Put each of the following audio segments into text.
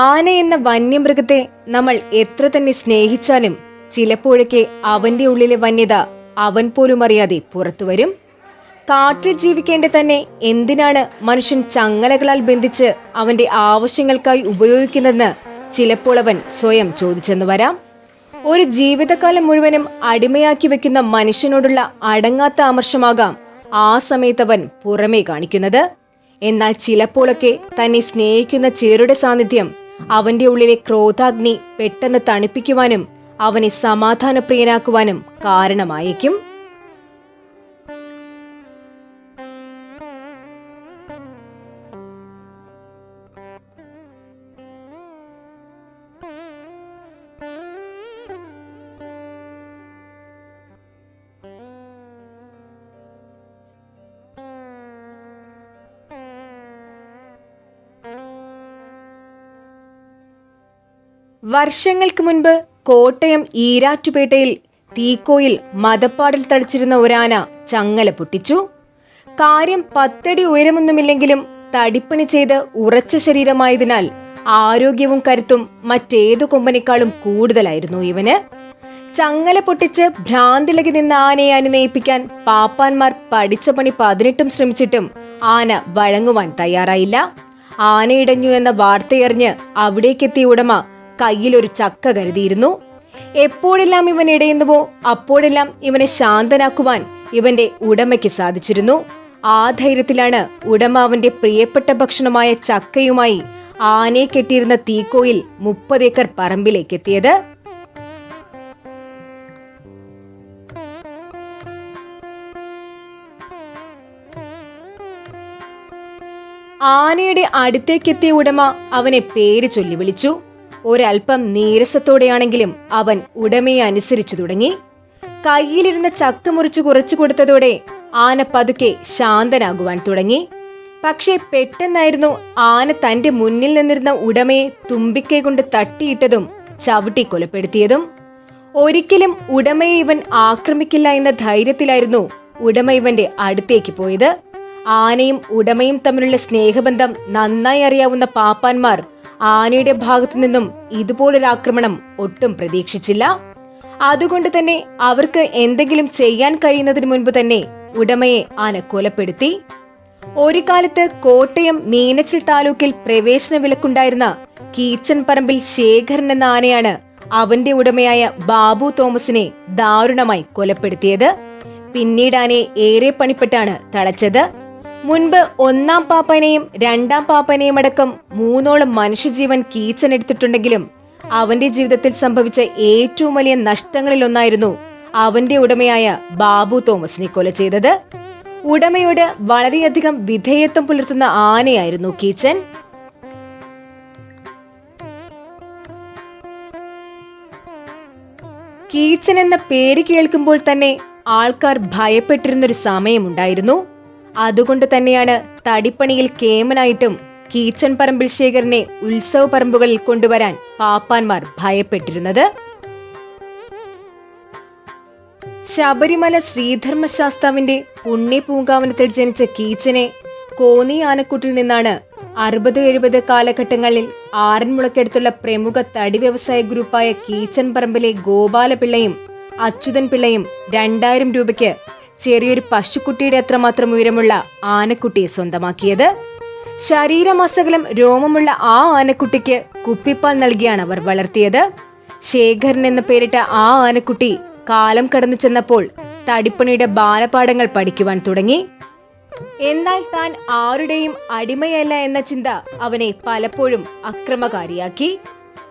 ആന എന്ന വന്യമൃഗത്തെ നമ്മൾ എത്ര തന്നെ സ്നേഹിച്ചാലും ചിലപ്പോഴൊക്കെ അവന്റെ ഉള്ളിലെ വന്യത അവൻ പോലും അറിയാതെ പുറത്തു വരും. കാട്ടിൽ ജീവിക്കേണ്ട തന്നെ എന്തിനാണ് മനുഷ്യൻ ചങ്ങലകളാൽ ബന്ധിച്ച് അവന്റെ ആവശ്യങ്ങൾക്കായി ഉപയോഗിക്കുന്നതെന്ന് ചിലപ്പോൾ അവൻ സ്വയം ചോദിച്ചെന്ന് വരാം. ഒരു ജീവിതകാലം മുഴുവനും അടിമയാക്കി വെക്കുന്ന മനുഷ്യനോടുള്ള അടങ്ങാത്ത അമർഷമാകാം ആ സമയത്ത് അവൻ പുറമേ കാണിക്കുന്നത്. എന്നാൽ ചിലപ്പോഴൊക്കെ തന്നെ സ്നേഹിക്കുന്ന ചിലരുടെ സാന്നിധ്യം അവന്റെ ഉള്ളിലെ ക്രോധാഗ്നി പെട്ടെന്ന് തണുപ്പിക്കുവാനും അവനെ സമാധാനപ്രിയനാക്കുവാനും കാരണമായേക്കും. വർഷങ്ങൾക്ക് മുൻപ് കോട്ടയം ഈരാറ്റുപേട്ടയിൽ തീക്കോയിൽ മതപ്പാടിൽ തളിച്ചിരുന്ന ഒരാന ചങ്ങല പൊട്ടിച്ചു. കാര്യം പത്തടി ഉയരമൊന്നുമില്ലെങ്കിലും തടിപ്പണി ചെയ്ത് ഉറച്ച ശരീരമായതിനാൽ ആരോഗ്യവും കരുത്തും മറ്റേതു കൊമ്പനേക്കാളും കൂടുതലായിരുന്നു ഇവന്. ചങ്ങല പൊട്ടിച്ച് ഭ്രാന്തിലകി നിന്ന ആനയെ അനുനയിപ്പിക്കാൻ പാപ്പാന്മാർ പഠിച്ച പണി പതിനെട്ടും ശ്രമിച്ചിട്ടും ആന വഴങ്ങുവാൻ തയ്യാറായില്ല. ആനയിടഞ്ഞു എന്ന വാർത്തയറിഞ്ഞ് അവിടേക്കെത്തിയ ഉടമ കയ്യിലൊരു ചക്ക കരുതിയിരുന്നു. എപ്പോഴെല്ലാം ഇവൻ ഇടയുന്നുവോ അപ്പോഴെല്ലാം ഇവനെ ശാന്തനാക്കുവാൻ ഇവന്റെ ഉടമയ്ക്ക് സാധിച്ചിരുന്നു. ആ ധൈര്യത്തിലാണ് ഉടമ അവന്റെ പ്രിയപ്പെട്ട ഭക്ഷണമായ ചക്കയുമായി ആനയെ കെട്ടിയിരുന്ന തീക്കോയിൽ മുപ്പത് ഏക്കർ പറമ്പിലേക്ക് എത്തിയത്. ആനയുടെ അടുത്തേക്കെത്തിയ ഉടമ അവനെ പേര് ചൊല്ലി വിളിച്ചു. ഒരൽപ്പം നീരസത്തോടെയാണെങ്കിലും അവൻ ഉടമയെ അനുസരിച്ചു തുടങ്ങി. കയ്യിലിരുന്ന ചക്ക മുറിച്ചു കുറച്ചു കൊടുത്തതോടെ ആന പതുക്കെ ശാന്തനാകുവാൻ തുടങ്ങി. പക്ഷേ പെട്ടെന്നായിരുന്നു ആന തന്റെ മുന്നിൽ നിന്നിരുന്ന ഉടമയെ തുമ്പിക്കൈ കൊണ്ട് തട്ടിയിട്ടതും ചവിട്ടി കൊലപ്പെടുത്തിയതും. ഒരിക്കലും ഉടമയെ ഇവൻ ആക്രമിക്കില്ല എന്ന ധൈര്യത്തിലായിരുന്നു ഉടമ ഇവന്റെ അടുത്തേക്ക് പോയത്. ആനയും ഉടമയും തമ്മിലുള്ള സ്നേഹബന്ധം നന്നായി അറിയാവുന്ന പാപ്പാന്മാർ ആനയുടെ ഭാഗത്തു നിന്നും ഇതുപോലൊരു ആക്രമണം ഒട്ടും പ്രതീക്ഷിച്ചില്ല. അതുകൊണ്ട് തന്നെ അവർക്ക് എന്തെങ്കിലും ചെയ്യാൻ കഴിയുന്നതിന് മുൻപ് തന്നെ ഉടമയെ ആന കൊലപ്പെടുത്തി ഒരു കാലത്ത് കോട്ടയം മീനച്ചിൽ താലൂക്കിൽ പ്രവേശന വിലക്കുണ്ടായിരുന്ന കീച്ചൻ പറമ്പിൽ ശേഖരൻ എന്ന ആനയാണ് അവന്റെ ഉടമയായ ബാബു തോമസിനെ ദാരുണമായി കൊലപ്പെടുത്തിയത്. പിന്നീട് ആനയെ ഏറെ പണിപ്പെട്ടാണ് തളച്ചത്. മുൻപ് ഒന്നാം പാപ്പനെയും രണ്ടാം പാപ്പനെയും അടക്കം മൂന്നോളം മനുഷ്യജീവൻ കീച്ചനെടുത്തിട്ടുണ്ടെങ്കിലും അവന്റെ ജീവിതത്തിൽ സംഭവിച്ച ഏറ്റവും വലിയ നഷ്ടങ്ങളിൽ ഒന്നായിരുന്നു അവന്റെ ഉടമയായ ബാബു തോമസിനെ കൊല ചെയ്തത്. ഉടമയോട് വളരെയധികം വിധേയത്വം പുലർത്തുന്ന ആനയായിരുന്നു കീച്ചൻ. കീച്ചൻ എന്ന പേര് കേൾക്കുമ്പോൾ തന്നെ ആൾക്കാർ ഭയപ്പെട്ടിരുന്നൊരു സമയമുണ്ടായിരുന്നു. അതുകൊണ്ട് തന്നെയാണ് തടിപ്പണിയിൽ കേമനായിട്ടും കീച്ചൻ പറമ്പിൽ ശേഖരനെ ഉത്സവ പറമ്പുകളിൽ കൊണ്ടുവരാൻ പാപ്പാന്മാർ ഭയപ്പെട്ടിരുന്നത്. ശബരിമല ശ്രീധർമ്മശാസ്താവിന്റെ പുണ്യ പൂങ്കാവനത്തിൽ ജനിച്ച കീച്ചനെ കോന്നി ആനക്കൂട്ടിൽ നിന്നാണ് അറുപത് എഴുപത് കാലഘട്ടങ്ങളിൽ ആറന്മുളക്കടുത്തുള്ള പ്രമുഖ തടി വ്യവസായ ഗ്രൂപ്പായ കീച്ചൻ പറമ്പിലെ ഗോപാലപിള്ളയും അച്യുതൻ പിള്ളയും രണ്ടായിരം രൂപയ്ക്ക് ചെറിയൊരു പശുക്കുട്ടിയുടെ അത്രമാത്രം ഉയരമുള്ള ആനക്കുട്ടിയെ സ്വന്തമാക്കിയത്. ശരീരമസകലം രോമമുള്ള ആ ആനക്കുട്ടിക്ക് കുപ്പിപ്പാൽ നൽകിയാണ് അവർ വളർത്തിയത്. ശേഖരൻ എന്ന പേരിട്ട ആ ആനക്കുട്ടി കാലം കടന്നു ചെന്നപ്പോൾ തടിപ്പണിയുടെ ബാലപാഠങ്ങൾ പഠിക്കുവാൻ തുടങ്ങി. എന്നാൽ താൻ ആരുടെയും അടിമയല്ല എന്ന ചിന്ത അവനെ പലപ്പോഴും അക്രമകാരിയാക്കി.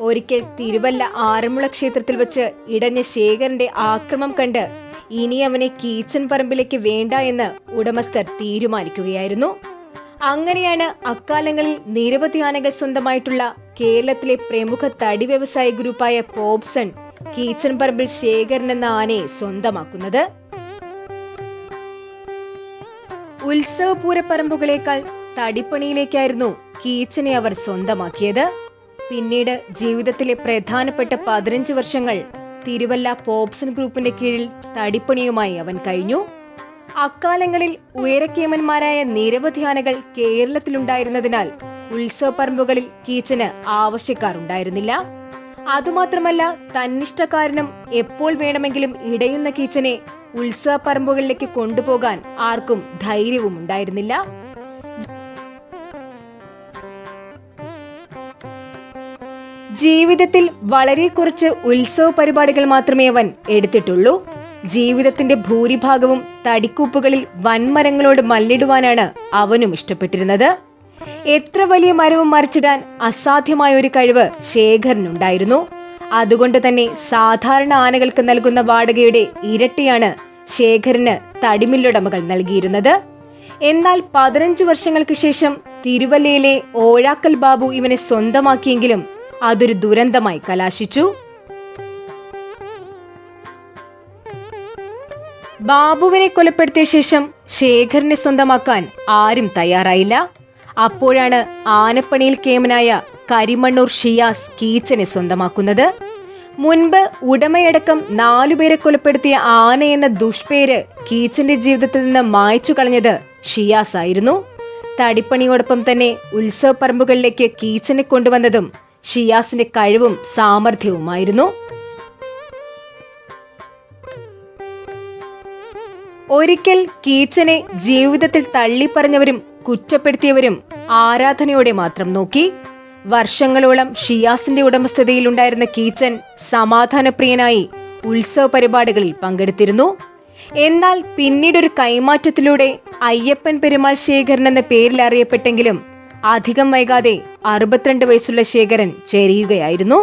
ഒരിക്കൽ തിരുവല്ല ആറന്മുള ക്ഷേത്രത്തിൽ വെച്ച് ഇടഞ്ഞ ശേഖരന്റെ ആക്രമം കണ്ട് ഇനി അവനെ കീച്ചൻ പറമ്പിലേക്ക് വേണ്ട എന്ന് ഉടമസ്ഥർ തീരുമാനിക്കുകയായിരുന്നു. അങ്ങനെയാണ് അക്കാലങ്ങളിൽ നിരവധി ആനകൾ സ്വന്തമായിട്ടുള്ള കേരളത്തിലെ പ്രമുഖ തടി വ്യവസായ ഗ്രൂപ്പായ പോപ്സൺ കീച്ചൻ പറമ്പിൽ ശേഖരൻ എന്ന ആനയെ സ്വന്തമാക്കുന്നത്. ഉത്സവപൂരപ്പറമ്പുകളേക്കാൾ തടിപ്പണിയിലേക്കായിരുന്നു കീച്ചനെ അവർ സ്വന്തമാക്കിയത്. പിന്നീട് ജീവിതത്തിലെ പ്രധാനപ്പെട്ട പതിനഞ്ച് വർഷങ്ങൾ തിരുവല്ല പോപ്സൺ ഗ്രൂപ്പിന്റെ കീഴിൽ തടിപ്പണിയുമായി അവൻ കഴിഞ്ഞു. അക്കാലങ്ങളിൽ ഉയരക്കേമന്മാരായ നിരവധി ആനകൾ കേരളത്തിലുണ്ടായിരുന്നതിനാൽ ഉത്സവപ്പറമ്പുകളിൽ കീച്ചന് ആവശ്യക്കാരുണ്ടായിരുന്നില്ല. അതുമാത്രമല്ല തന്നിഷ്ടക്കാരനും എപ്പോൾ വേണമെങ്കിലും ഇടയുന്ന കീച്ചനെ ഉത്സവപ്പറമ്പുകളിലേക്ക് കൊണ്ടുപോകാൻ ആർക്കും ധൈര്യവും ഉണ്ടായിരുന്നില്ല ജീവിതത്തിൽ വളരെ കുറച്ച് ഉത്സവ പരിപാടികൾ മാത്രമേ അവൻ എടുത്തിട്ടുള്ളൂ. ജീവിതത്തിന്റെ ഭൂരിഭാഗവും തടിക്കൂപ്പുകളിൽ വൻമരങ്ങളോട് മല്ലിടുവാനാണ് അവനും ഇഷ്ടപ്പെട്ടിരുന്നത്. എത്ര വലിയ മരവും മറിച്ചിടാൻ അസാധ്യമായ ഒരു കഴിവ് ശേഖരനുണ്ടായിരുന്നു. അതുകൊണ്ട് തന്നെ സാധാരണ ആനകൾക്ക് നൽകുന്ന വാടകയുടെ ഇരട്ടിയാണ് ശേഖരന് തടിമില്ലുടമകൾ നൽകിയിരുന്നത്. എന്നാൽ പതിനഞ്ചു വർഷങ്ങൾക്ക് ശേഷം തിരുവല്ലയിലെ ഓഴാക്കൽ ബാബു ഇവനെ സ്വന്തമാക്കിയെങ്കിലും അതൊരു ദുരന്തമായി കലാശിച്ചു. ബാബുവിനെ കൊലപ്പെടുത്തിയ ശേഷം ശേഖറിനെ സ്വന്തമാക്കാൻ ആരും തയ്യാറായില്ല. അപ്പോഴാണ് ആനപ്പണിയിൽ കേമനായ കരിമണ്ണൂർ ഷിയാസ് കീച്ചനെ സ്വന്തമാക്കുന്നത്. മുൻപ് ഉടമയടക്കം നാലുപേരെ കൊലപ്പെടുത്തിയ ആന എന്ന ദുഷ്പേര് കീച്ചന്റെ ജീവിതത്തിൽ നിന്ന് മായ്ച്ചു കളഞ്ഞത് ഷിയാസ് ആയിരുന്നു തടിപ്പണിയോടൊപ്പം തന്നെ ഉത്സവപ്പറമ്പുകളിലേക്ക് കീച്ചനെ കൊണ്ടുവന്നതും ഷിയാസിന്റെ കഴിവും സാമർഥ്യവുമായിരുന്നു. ഒരിക്കൽ കീച്ചനെ ജീവിതത്തിൽ തള്ളിപ്പറഞ്ഞവരും കുറ്റപ്പെടുത്തിയവരും ആരാധനയോടെ മാത്രം നോക്കി. വർഷങ്ങളോളം ഷിയാസിന്റെ ഉടമസ്ഥതയിലുണ്ടായിരുന്ന കീച്ചൻ സമാധാനപ്രിയനായി ഉത്സവ പരിപാടികളിൽ പങ്കെടുത്തിരുന്നു. എന്നാൽ പിന്നീടൊരു കൈമാറ്റത്തിലൂടെ അയ്യപ്പൻ പെരുമാൾ ശേഖരൻ എന്ന പേരിൽ അറിയപ്പെട്ടെങ്കിലും അധികം വൈകാതെ അറുപത്തിരണ്ട് വയസ്സുള്ള ശേഖരൻ ചേരുകയായിരുന്നു